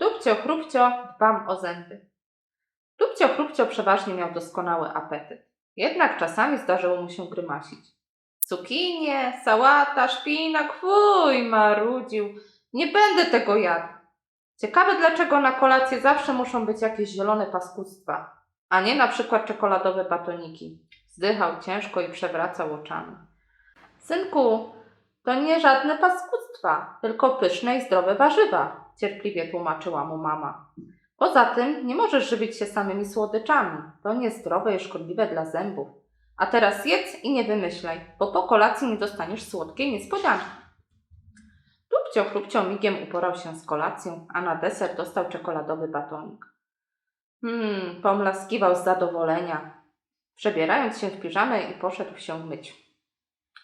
Tupcio chrupcio, dbam o zęby. Tupcio chrupcio przeważnie miał doskonały apetyt. Jednak czasami zdarzyło mu się grymasić. Cukinie, sałata, szpinak, fuj, marudził. Nie będę tego jadł. Ciekawe, dlaczego na kolację zawsze muszą być jakieś zielone paskudztwa, a nie na przykład czekoladowe batoniki. Zdychał ciężko i przewracał oczami. Synku, to nie żadne paskudztwa, tylko pyszne i zdrowe warzywa, cierpliwie tłumaczyła mu mama. Poza tym nie możesz żywić się samymi słodyczami. To niezdrowe i szkodliwe dla zębów. A teraz jedz i nie wymyślaj, bo po kolacji nie dostaniesz słodkiej niespodzianki. Tupcio chrupcio migiem uporał się z kolacją, a na deser dostał czekoladowy batonik. Hmm, pomlaskiwał z zadowolenia, przebierając się w piżamę i poszedł się myć.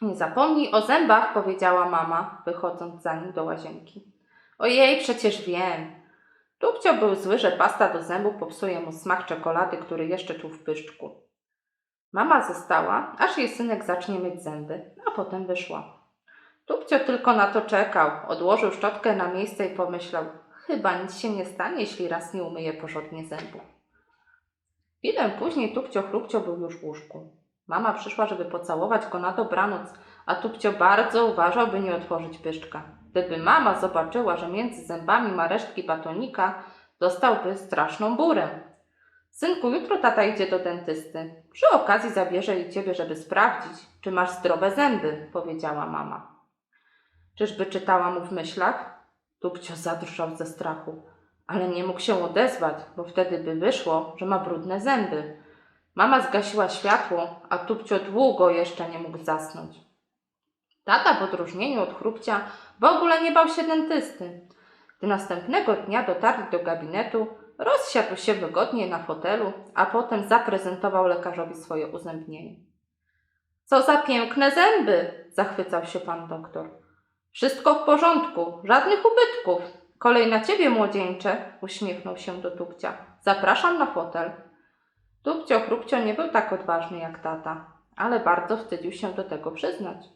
Nie zapomnij o zębach, powiedziała mama, wychodząc za nim do łazienki. Ojej, przecież wiem. Tupcio był zły, że pasta do zębów popsuje mu smak czekolady, który jeszcze czuł w pyszczku. Mama została, aż jej synek zacznie myć zęby, a potem wyszła. Tupcio tylko na to czekał, odłożył szczotkę na miejsce i pomyślał, chyba nic się nie stanie, jeśli raz nie umyje porządnie zębów. Chwilę później Tupcio chrupcio był już w łóżku. Mama przyszła, żeby pocałować go na dobranoc, a Tupcio bardzo uważał, by nie otworzyć pyszczka. Gdyby mama zobaczyła, że między zębami ma resztki batonika, dostałby straszną burę. Synku, jutro tata idzie do dentysty. Przy okazji zabierze i ciebie, żeby sprawdzić, czy masz zdrowe zęby, powiedziała mama. Czyżby czytała mu w myślach? Tupcio zadrżał ze strachu, ale nie mógł się odezwać, bo wtedy by wyszło, że ma brudne zęby. Mama zgasiła światło, a Tupcio długo jeszcze nie mógł zasnąć. Tata w odróżnieniu od chrupcia w ogóle nie bał się dentysty. Gdy następnego dnia dotarli do gabinetu, rozsiadł się wygodnie na fotelu, a potem zaprezentował lekarzowi swoje uzębnienie. Co za piękne zęby! zachwycał się pan doktor. Wszystko w porządku, żadnych ubytków. Kolej na ciebie, młodzieńcze, uśmiechnął się do Tupcia. Zapraszam na fotel. Tupcio chrupcio nie był tak odważny jak tata, ale bardzo wstydził się do tego przyznać.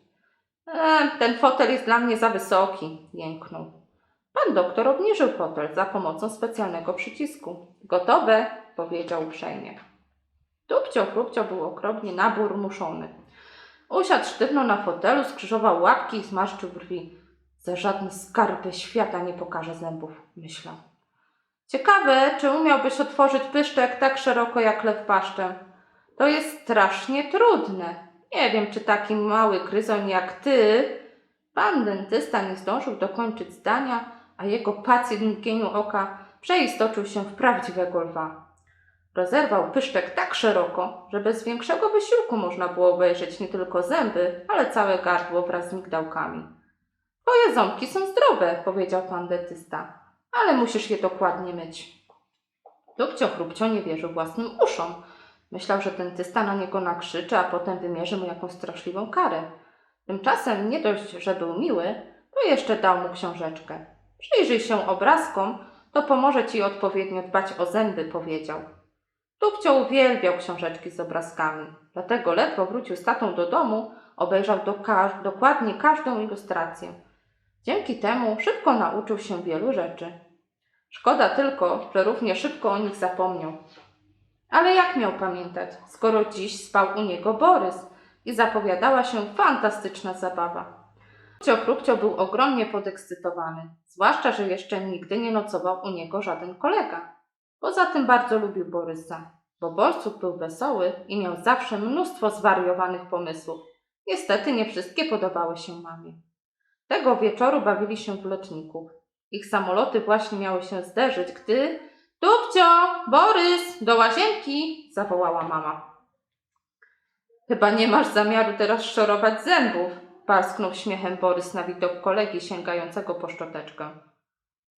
E, ten fotel jest dla mnie za wysoki, jęknął. Pan doktor obniżył fotel za pomocą specjalnego przycisku. Gotowe, powiedział uprzejmie. Tupcio chrupcio był okropnie naburmuszony. Usiadł sztywno na fotelu, skrzyżował łapki i zmarszczył brwi. Za żadne skarby świata nie pokaże zębów, myślał. Ciekawe, czy umiałbyś otworzyć pyszczek tak szeroko jak lew paszczę. To jest strasznie trudne. Nie wiem, czy taki mały gryzoń jak ty. Pan dentysta nie zdążył dokończyć zdania, a jego pacjent w mgnieniu oka przeistoczył się w prawdziwego lwa. Rozerwał pyszczek tak szeroko, że bez większego wysiłku można było obejrzeć nie tylko zęby, ale całe gardło wraz z migdałkami. Twoje ząbki są zdrowe, powiedział pan dentysta, ale musisz je dokładnie myć. Dupcio chrupcio nie wierzył własnym uszom. Myślał, że dentysta na niego nakrzyczy, a potem wymierzy mu jakąś straszliwą karę. Tymczasem nie dość, że był miły, to jeszcze dał mu książeczkę. Przyjrzyj się obrazkom, to pomoże ci odpowiednio dbać o zęby, powiedział. Tupcio uwielbiał książeczki z obrazkami, dlatego ledwo wrócił z tatą do domu, obejrzał do dokładnie każdą ilustrację. Dzięki temu szybko nauczył się wielu rzeczy. Szkoda tylko, że równie szybko o nich zapomniał. Ale jak miał pamiętać, skoro dziś spał u niego Borys i zapowiadała się fantastyczna zabawa. Chrupcio był ogromnie podekscytowany, zwłaszcza, że jeszcze nigdy nie nocował u niego żaden kolega. Poza tym bardzo lubił Borysa, bo Borcuk był wesoły i miał zawsze mnóstwo zwariowanych pomysłów. Niestety nie wszystkie podobały się mamie. Tego wieczoru bawili się w lotników. Ich samoloty właśnie miały się zderzyć, gdy... Tupcio! Borys! Do łazienki! zawołała mama. Chyba nie masz zamiaru teraz szorować zębów, parsknął śmiechem Borys na widok kolegi sięgającego po szczoteczkę.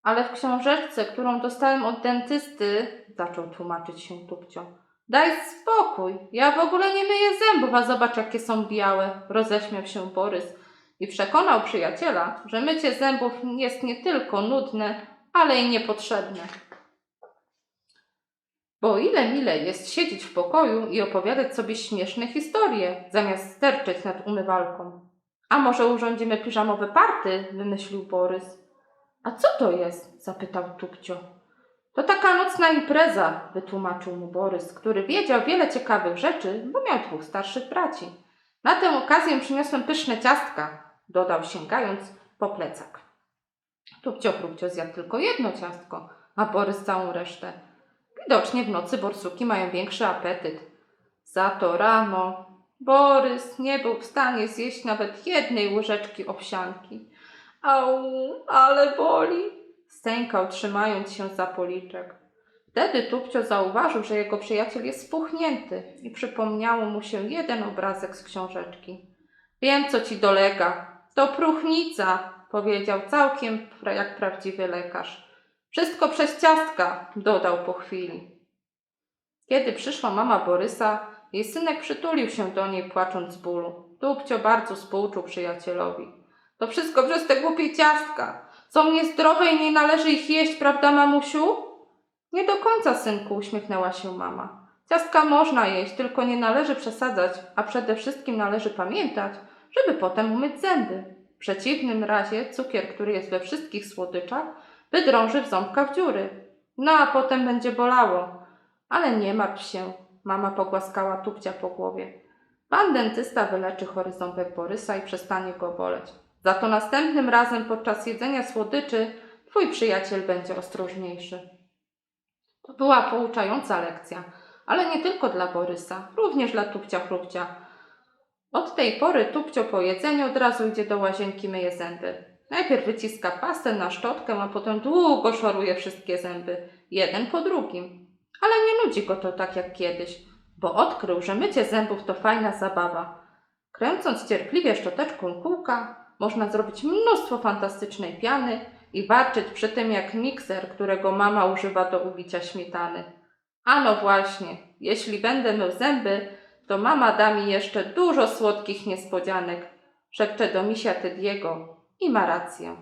Ale w książeczce, którą dostałem od dentysty, zaczął tłumaczyć się Tupcio. Daj spokój, ja w ogóle nie myję zębów, a zobacz jakie są białe, roześmiał się Borys i przekonał przyjaciela, że mycie zębów jest nie tylko nudne, ale i niepotrzebne. Bo o ile mile jest siedzieć w pokoju i opowiadać sobie śmieszne historie, zamiast sterczeć nad umywalką. A może urządzimy piżamowe party, wymyślił Borys. A co to jest? zapytał Tupcio. To taka nocna impreza, wytłumaczył mu Borys, który wiedział wiele ciekawych rzeczy, bo miał dwóch starszych braci. Na tę okazję przyniosłem pyszne ciastka, dodał sięgając po plecak. Tupcio chrupcio zjadł tylko jedno ciastko, a Borys całą resztę. Widocznie w nocy borsuki mają większy apetyt. Za to rano Borys nie był w stanie zjeść nawet jednej łyżeczki owsianki. Au, ale boli! Stękał, trzymając się za policzek. Wtedy Tupcio zauważył, że jego przyjaciel jest spuchnięty i przypomniało mu się jeden obrazek z książeczki. Wiem, co ci dolega. To próchnica, powiedział całkiem jak prawdziwy lekarz. Wszystko przez ciastka, dodał po chwili. Kiedy przyszła mama Borysa, jej synek przytulił się do niej, płacząc z bólu. Tupcio bardzo współczuł przyjacielowi. To wszystko przez te głupie ciastka. Są niezdrowe i nie należy ich jeść, prawda, mamusiu? Nie do końca, synku, uśmiechnęła się mama. Ciastka można jeść, tylko nie należy przesadzać, a przede wszystkim należy pamiętać, żeby potem umyć zęby. W przeciwnym razie cukier, który jest we wszystkich słodyczach, wydrąży w ząbkach dziury. No a potem będzie bolało. Ale nie martw się, mama pogłaskała tupcia po głowie. Pan dentysta wyleczy chory ząbek Borysa i przestanie go boleć. Za to następnym razem podczas jedzenia słodyczy twój przyjaciel będzie ostrożniejszy. To była pouczająca lekcja, ale nie tylko dla Borysa, również dla Tupcia Chrupcia. Od tej pory Tupcio po jedzeniu od razu idzie do łazienki myje zęby. Najpierw wyciska pastę na szczotkę, a potem długo szoruje wszystkie zęby, jeden po drugim. Ale nie nudzi go to tak jak kiedyś, bo odkrył, że mycie zębów to fajna zabawa. Kręcąc cierpliwie szczoteczką kółka, można zrobić mnóstwo fantastycznej piany i warczyć przy tym jak mikser, którego mama używa do ubicia śmietany. A no właśnie, jeśli będę mył zęby, to mama da mi jeszcze dużo słodkich niespodzianek, szepcze do misia Tediego i ma rację.